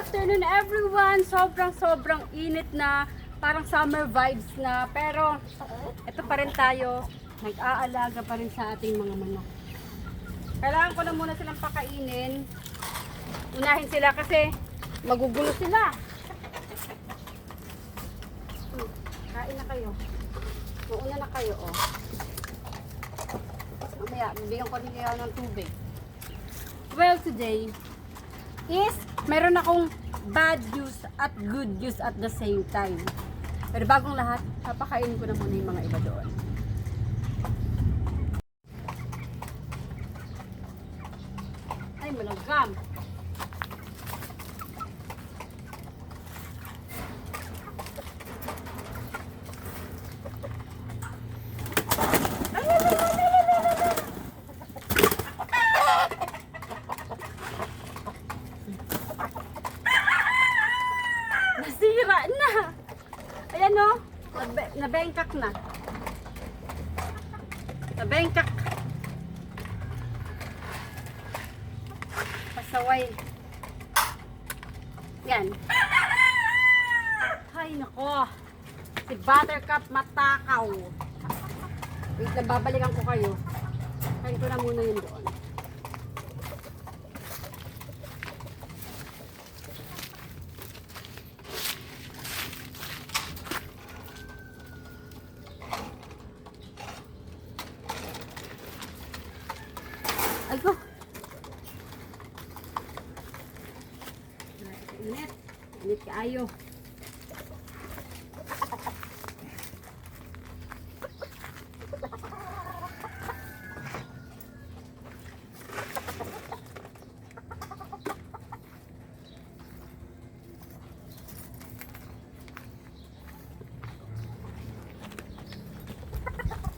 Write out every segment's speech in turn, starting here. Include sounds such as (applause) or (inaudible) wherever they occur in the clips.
afternoon everyone! Sobrang sobrang init na, parang summer vibes na. Pero ito pa rin tayo, nag-aalaga pa rin sa ating mga manok. Kailangan ko na muna silang pakainin. Unahin sila kasi magugulo sila. Kain na kayo. Mauna na kayo, oh. Mamaya, bibigyan ko rin kayo ng tubig. Well, today is meron akong bad news at good news at the same time. Pero bagong lahat, papakainin ko na muna yung mga iba doon. Ay, malagam. Nasira na. Ayan o. Nabe- na. Nabengkak. Pasaway. Yan. Ay, nako. Si Buttercup matakaw. Wait, nababalikan ko kayo. Kain ko na muna yun doon. Ay ko. Init. Init kaayo.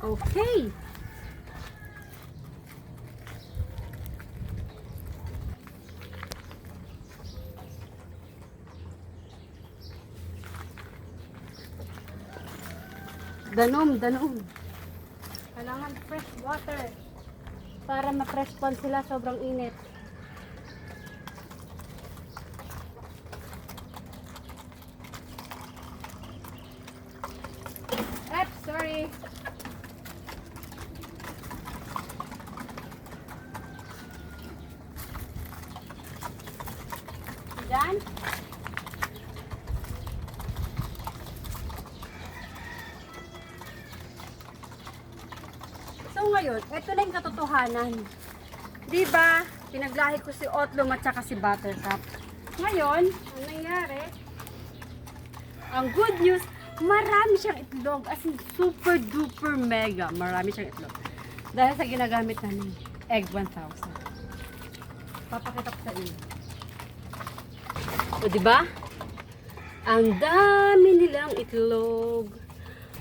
Okay. Danom, danom. Kailangan fresh water. Para ma-fresh pan sila, sobrang init. Ep, sorry. Diyan. So ngayon, ito na yung katotohanan. Di ba? Pinaglahi ko si Otlum at saka si Buttercup. Ngayon, ang nangyari, ang good news, marami siyang itlog. As in, super duper mega. Marami siyang itlog. Dahil sa ginagamit namin, egg 1000. Papakita ko sa inyo. O, di ba? Ang dami nilang itlog.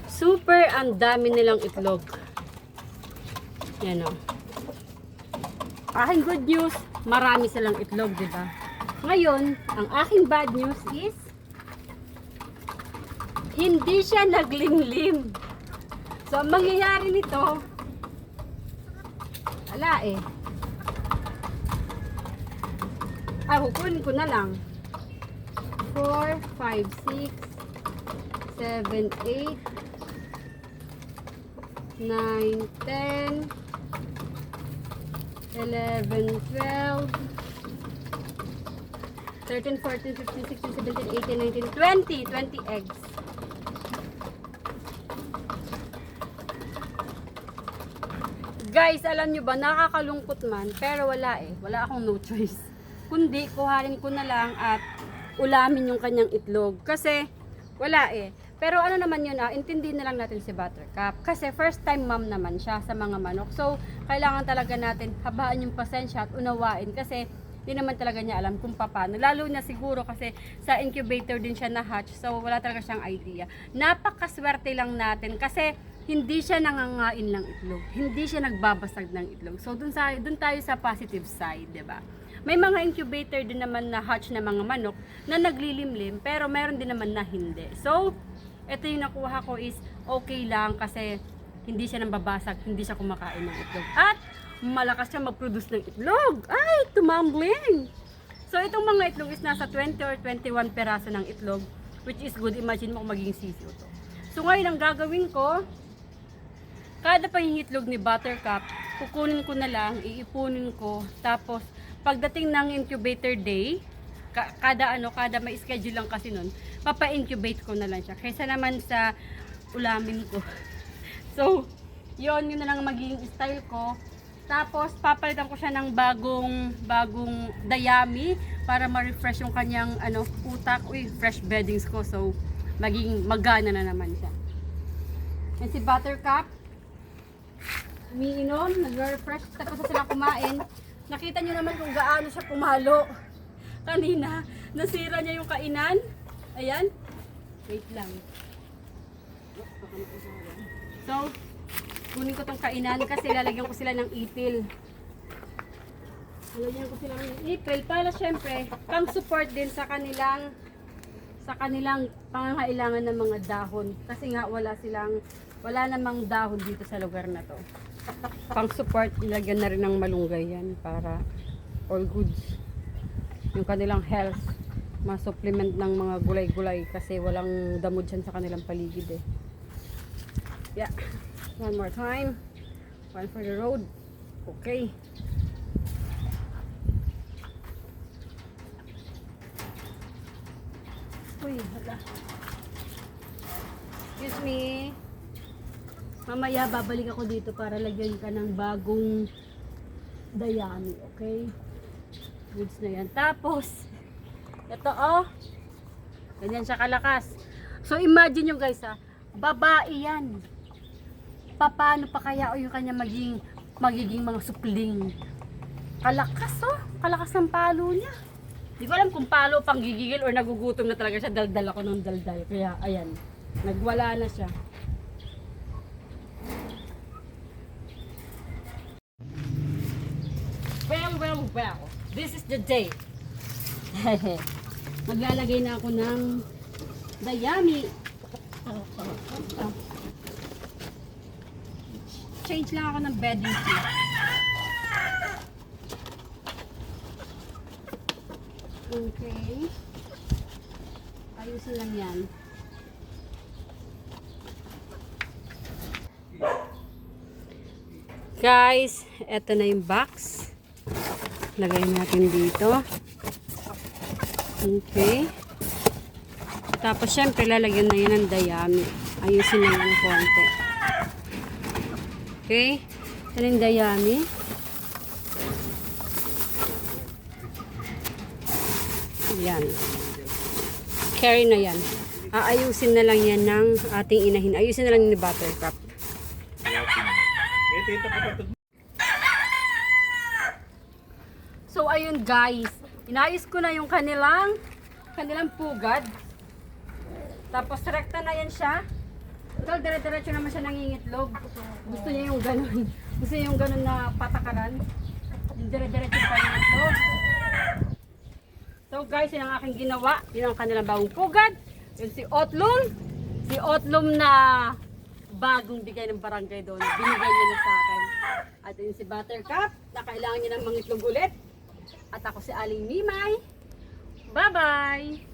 Super ang dami nilang itlog. Yan o. Aking good news, marami silang itlog, di ba? Ngayon, ang aking bad news is hindi siya naglimlim. So, ang mangyayari nito, wala eh. Ah, kukunin ko na lang. 4, 5, 6, 7, 8, 9, 10, 11, 12, 13, 14, 15, 16, 17, 18, 19, 20. 20 eggs. Guys, alam nyo ba, nakakalungkot man, pero wala eh. Wala akong no choice. (laughs) Kundi, kuhanin ko na lang at ulamin yung kanyang itlog. Kasi, wala eh. Pero ano naman yun ah, intindihin na lang natin si Buttercup. Kasi first time mom naman siya sa mga manok. So, kailangan talaga natin habaan yung pasensya at unawain. Kasi, di naman talaga niya alam kung paano. Lalo na siguro kasi sa incubator din siya na-hatch. So, wala talaga siyang idea. Napakaswerte lang natin kasi hindi siya nangangain ng itlog. Hindi siya nagbabasag ng itlog. So, dun, sa, dun tayo sa positive side, 'di ba? May mga incubator din naman na hatch na mga manok na naglilimlim, pero meron din naman na hindi. So, ito yung nakuha ko is okay lang kasi hindi siya nambabasag, hindi siya kumakain ng itlog. At malakas siya mag-produce ng itlog. Ay, tumambling! So itong mga itlog is nasa 20 or 21 peraso ng itlog which is good. Imagine mo kung magiging sisiyo to. So ngayon ang gagawin ko, kada pangingitlog ni Buttercup, kukunin ko na lang, iipunin ko, tapos pagdating ng incubator day, ka- kada ano, kada may schedule lang kasi nun, papa-incubate ko na lang siya. Kaysa naman sa ulamin ko. (laughs) So, yon yun na lang magiging style ko. Tapos, papalitan ko siya ng bagong, bagong dayami para ma-refresh yung kanyang ano, utak. Uy, fresh beddings ko. So, magiging magana na naman siya. Yan si Buttercup. Umiinom, nag-refresh. Tapos sila kumain. Nakita nyo naman kung gaano siya pumalo. Kanina, nasira niya yung kainan. Ayan. Wait lang. So, kunin ko tong kainan kasi lalagyan ko sila ng itil. Lalagyan ko sila ng itil para syempre, pang support din sa kanilang sa kanilang pangangailangan ng mga dahon. Kasi nga wala silang, wala namang dahon dito sa lugar na to. Pang support, ilagyan na rin ng malunggay yan para all goods. Yung kanilang health, ma-supplement ng mga gulay-gulay kasi walang damo dyan sa kanilang paligid eh. Yeah. One more time. One for the road. Okay. Uy, hala. Excuse me. Mamaya babalik ako dito para lagyan ka ng bagong dayami, okay? Goods na yan. Tapos, ito oh. Ganyan siya kalakas. So imagine nyo guys ha, babae yan. Paano pa kaya o yung kanya maging magiging mga supling? Kalakas oh, kalakas ng palo niya. Hindi ko alam kung palo pang gigigil or nagugutom na talaga siya daldal ako ng daldal. Kaya ayan, nagwala na siya. Well, well. This is the day. (laughs) Maglalagay na ako ng dayami. Change lang ako ng bedding sheet. Okay. Ayusin lang yan. Guys, eto na yung box. Lagay natin dito. Okay. Tapos syempre lalagyan na yan ng dayami. Ayusin lang ng konti. Okay. Ito na yung dayami. Yan. Carry na yan. Aayusin na lang yan ng ating inahin. Ayusin na lang ni Buttercup. Eh, tita pa ito. So ayun guys, inayos ko na yung kanilang kanilang pugad. Tapos rekta na yan siya. Ito, dire-diretso naman siya nangingitlog. Gusto niya yung ganun. (laughs) Gusto niya yung ganun na patakaran. Yung dire-diretso pa yung itlog. So guys, yun ang aking ginawa. Yun ang kanilang bagong pugad. Yun si Otlum. Si Otlum na bagong bigay ng barangay doon. Binigay niya na sa akin. At yun si Buttercup, na kailangan niya ng mangitlog ulit. At ako si Aling Mimay. Bye-bye!